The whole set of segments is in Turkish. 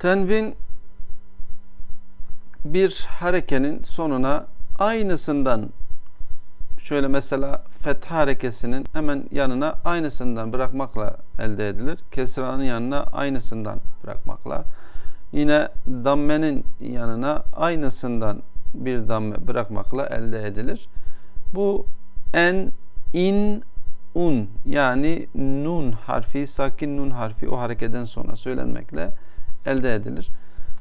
Tenvin bir harekenin sonuna aynısından şöyle mesela fetha harekesinin hemen yanına aynısından bırakmakla elde edilir. Kesranın yanına aynısından bırakmakla. Yine dammenin yanına aynısından bir damme bırakmakla elde edilir. Bu en, in, un yani nun harfi, sakin nun harfi o harekeden sonra söylenmekle elde edilir.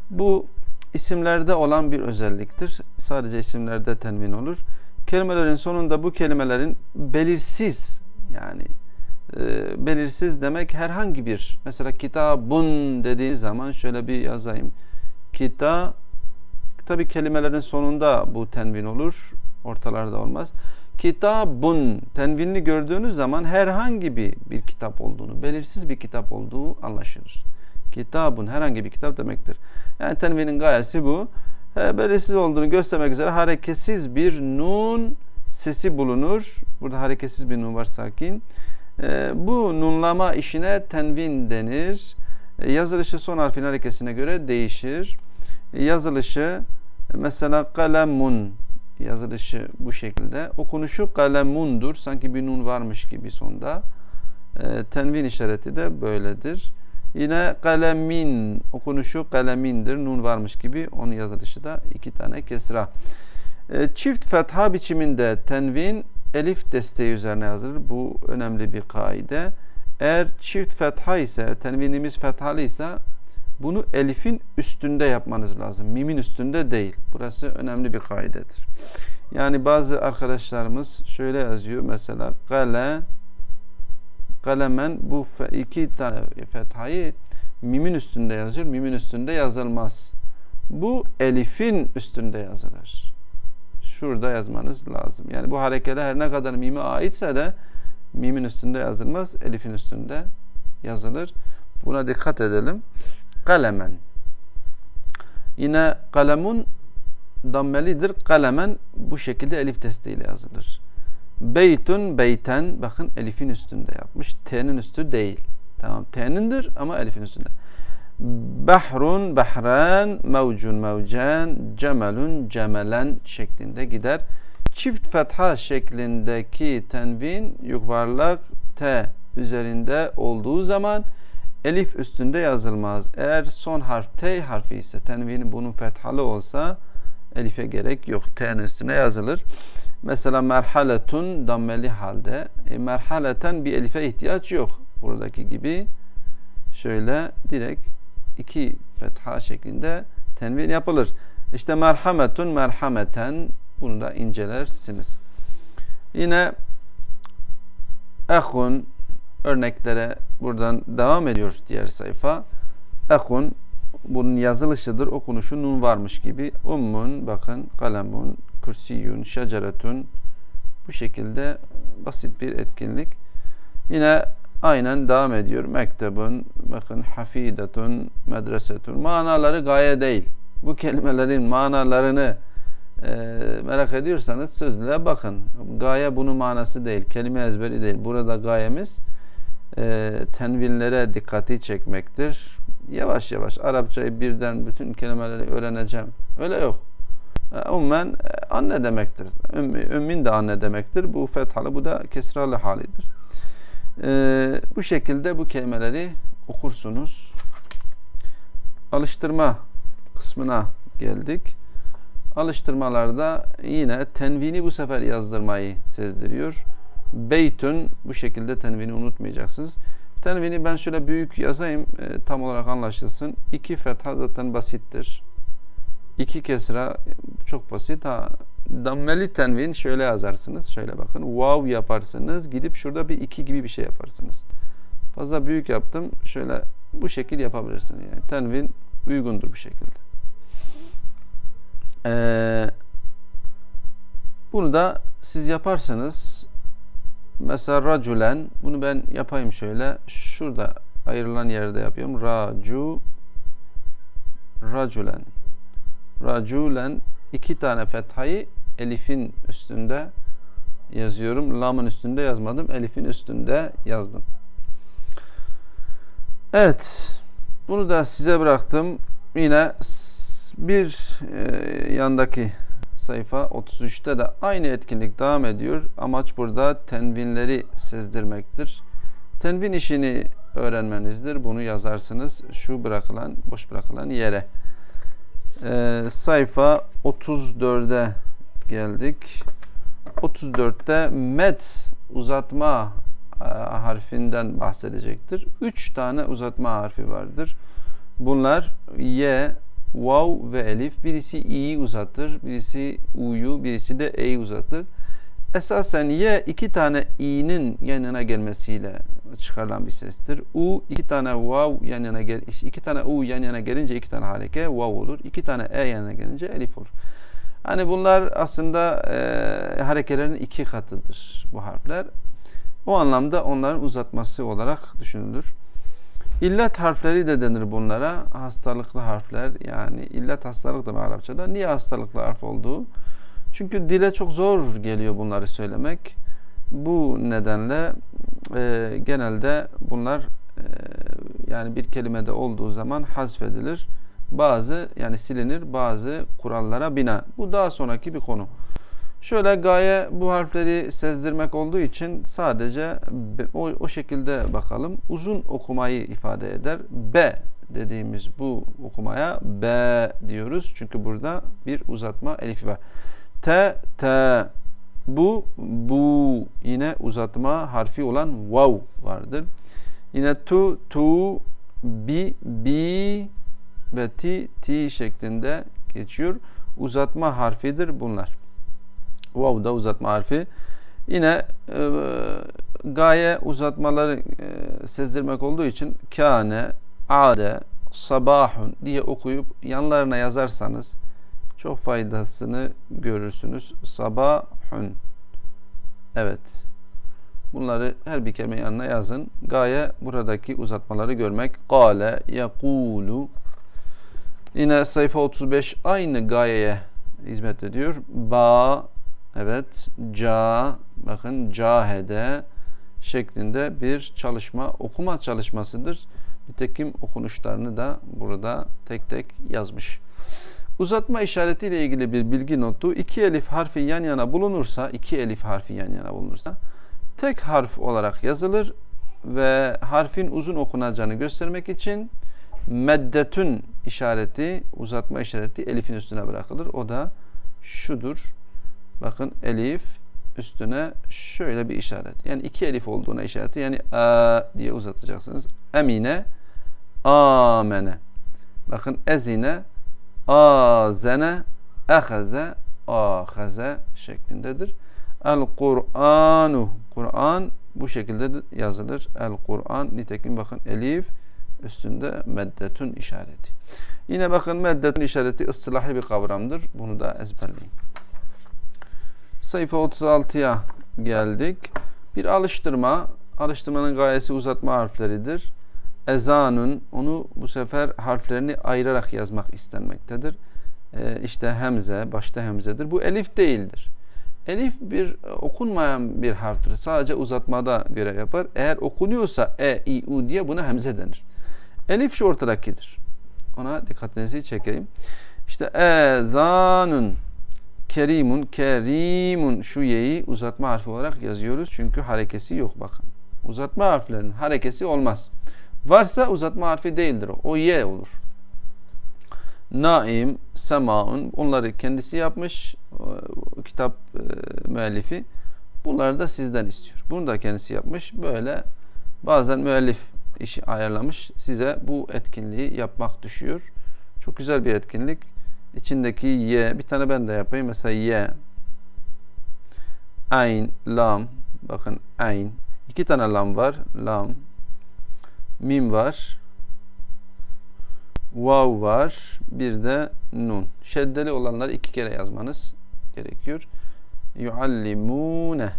Bu isimlerde olan bir özelliktir. Sadece isimlerde tenvin olur. Kelimelerin sonunda bu kelimelerin belirsiz yani e, belirsiz demek herhangi bir mesela kitabun dediği zaman şöyle bir yazayım. Kita tabi kelimelerin sonunda bu tenvin olur. Ortalarda olmaz. Kitabun tenvinli gördüğünüz zaman herhangi bir, bir kitap olduğunu, belirsiz bir kitap olduğu anlaşılır. Kitabun herhangi bir kitap demektir. Yani tenvinin gayesi bu. E, belirsiz olduğunu göstermek üzere hareketsiz bir nun sesi bulunur. Burada hareketsiz bir nun var sakin. E, bu nunlama işine tenvin denir. E, yazılışı son harfin harekesine göre değişir. E, yazılışı mesela kalemun yazılışı bu şekilde. Okunuşu kalemundur. Sanki bir nun varmış gibi sonda. E, tenvin işareti de böyledir. Yine kalemin okunuşu kalemindir. Nun varmış gibi onun yazılışı da iki tane kesra. E, çift fetha biçiminde tenvin elif desteği üzerine yazılır. Bu önemli bir kaide. Eğer çift fetha ise, tenvinimiz fethalı ise bunu elifin üstünde yapmanız lazım. Mimin üstünde değil. Burası önemli bir kaidedir. Yani bazı arkadaşlarımız şöyle yazıyor mesela kale kalemen bu iki tane fethayı mimin üstünde yazıyor. Mimin üstünde yazılmaz. Bu elifin üstünde yazılır. Şurada yazmanız lazım. Yani bu harekeler her ne kadar mime aitse de mimin üstünde yazılmaz. Elifin üstünde yazılır. Buna dikkat edelim. Kalemen. Yine kalemun dammelidir. Kalemen bu şekilde elif desteğiyle yazılır. Beytun beyten bakın elifin üstünde yapmış. T'nin üstü değil. Tamam T'nindir ama elifin üstünde. Bahrun bahran mevcun mevcan cemelun cemelen şeklinde gider. Çift fetha şeklindeki tenvin yuvarlak T üzerinde olduğu zaman elif üstünde yazılmaz. Eğer son harf T harfi ise tenvini bunun fethalı olsa elife gerek yok. T'nin üstüne yazılır. Mesela merhaletun dammeli halde. E, merhaleten bir elife ihtiyaç yok. Buradaki gibi şöyle direkt iki fetha şeklinde tenvin yapılır. İşte merhametun merhameten bunu da incelersiniz. Yine ehun örneklere buradan devam ediyoruz diğer sayfa. Ehun bunun yazılışıdır. Okunuşu nun varmış gibi. Ummun bakın kalemun kürsiyün, şeceretun bu şekilde basit bir etkinlik. Yine aynen devam ediyor. Mektebun, bakın hafidetun, medresetun. Manaları gaye değil. Bu kelimelerin manalarını e, merak ediyorsanız sözlüğe bakın. Gaye bunun manası değil. Kelime ezberi değil. Burada gayemiz e, tenvinlere dikkati çekmektir. Yavaş yavaş Arapçayı birden bütün kelimeleri öğreneceğim. Öyle yok. E, ummen e, anne demektir. Ümmi, ümmin de anne demektir. Bu fethalı, bu da kesralı halidir. Ee, bu şekilde bu kelimeleri okursunuz. Alıştırma kısmına geldik. Alıştırmalarda yine tenvini bu sefer yazdırmayı sezdiriyor. Beytün bu şekilde tenvini unutmayacaksınız. Tenvini ben şöyle büyük yazayım e, tam olarak anlaşılsın. İki fetha zaten basittir. İki kesra çok basit. Ha, dammeli tenvin şöyle yazarsınız. Şöyle bakın. Wow yaparsınız. Gidip şurada bir iki gibi bir şey yaparsınız. Fazla büyük yaptım. Şöyle bu şekil yapabilirsiniz. Yani tenvin uygundur bu şekilde. Ee, bunu da siz yaparsanız mesela raculen bunu ben yapayım şöyle. Şurada ayrılan yerde yapıyorum. Racu raculen raculen iki tane fethayı elifin üstünde yazıyorum. Lamın üstünde yazmadım. Elifin üstünde yazdım. Evet. Bunu da size bıraktım. Yine bir e, yandaki sayfa 33'te de aynı etkinlik devam ediyor. Amaç burada tenvinleri sezdirmektir. Tenvin işini öğrenmenizdir. Bunu yazarsınız şu bırakılan, boş bırakılan yere. Ee, sayfa 34'e geldik. 34'te met uzatma e, harfinden bahsedecektir. 3 tane uzatma harfi vardır. Bunlar y, vav ve elif. Birisi i'yi uzatır, birisi u'yu, birisi de e'yi uzatır. Esasen y iki tane i'nin yan yana gelmesiyle çıkarılan bir sestir. U iki tane vav yan yana gel iki tane u yan yana gelince iki tane hareke vav olur. İki tane e yan yana gelince elif olur. Hani bunlar aslında e, harekelerin iki katıdır bu harfler. O anlamda onların uzatması olarak düşünülür. İllet harfleri de denir bunlara. Hastalıklı harfler yani illet hastalıktır Arapçada. Niye hastalıklı harf olduğu? Çünkü dile çok zor geliyor bunları söylemek. Bu nedenle e, genelde bunlar e, yani bir kelimede olduğu zaman hazfedilir. Bazı yani silinir bazı kurallara bina. Bu daha sonraki bir konu. Şöyle gaye bu harfleri sezdirmek olduğu için sadece o, o şekilde bakalım. Uzun okumayı ifade eder. B dediğimiz bu okumaya B diyoruz. Çünkü burada bir uzatma elifi var. T, T. Bu, bu yine uzatma harfi olan vav vardır. Yine tu, tu, bi, bi ve ti, ti şeklinde geçiyor. Uzatma harfidir bunlar. Vav da uzatma harfi. Yine e, gaye uzatmaları e, sezdirmek olduğu için kâne, ade, sabahun diye okuyup yanlarına yazarsanız çok faydasını görürsünüz. Sabahun. Evet. Bunları her bir kelime yanına yazın. Gaye buradaki uzatmaları görmek. Kale, yakulu. Yine sayfa 35 aynı gayeye hizmet ediyor. Ba, evet, ca, bakın cahede şeklinde bir çalışma, okuma çalışmasıdır. Nitekim okunuşlarını da burada tek tek yazmış. Uzatma işaretiyle ilgili bir bilgi notu. iki elif harfi yan yana bulunursa, iki elif harfi yan yana bulunursa tek harf olarak yazılır ve harfin uzun okunacağını göstermek için meddetün işareti, uzatma işareti elifin üstüne bırakılır. O da şudur. Bakın elif üstüne şöyle bir işaret. Yani iki elif olduğuna işareti. Yani a diye uzatacaksınız. Emine, amene. Bakın ezine, azene, ehaze, ahaze şeklindedir. El Kur'anu. Kur'an bu şekilde de yazılır. El Kur'an. Nitekim bakın elif üstünde meddetün işareti. Yine bakın meddetün işareti ıslahi bir kavramdır. Bunu da ezberleyin. Sayfa 36'ya geldik. Bir alıştırma. Alıştırmanın gayesi uzatma harfleridir. Ezanun onu bu sefer harflerini ayırarak yazmak istenmektedir. Ee, işte hemze, başta hemzedir. Bu elif değildir. Elif bir e, okunmayan bir harftir. Sadece uzatmada görev yapar. Eğer okunuyorsa e, i, u diye buna hemze denir. Elif şu ortadakidir. Ona dikkatinizi çekeyim. İşte ezanun kerimun kerimun şu ye'yi uzatma harfi olarak yazıyoruz. Çünkü harekesi yok bakın. Uzatma harflerinin harekesi olmaz. Varsa uzatma harfi değildir o. O ye olur. Naim, semaun onları kendisi yapmış o kitap e, müellifi. Bunları da sizden istiyor. Bunu da kendisi yapmış. Böyle bazen müellif işi ayarlamış. Size bu etkinliği yapmak düşüyor. Çok güzel bir etkinlik. İçindeki ye, bir tane ben de yapayım. Mesela ye, ayn, lam. Bakın ayn. İki tane lam var. Lam. Mim var. Vav var. Bir de nun. Şeddeli olanları iki kere yazmanız gerekiyor. Yuallimune.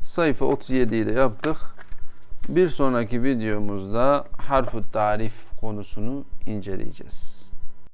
Sayfa 37'yi de yaptık. Bir sonraki videomuzda harf tarif konusunu inceleyeceğiz.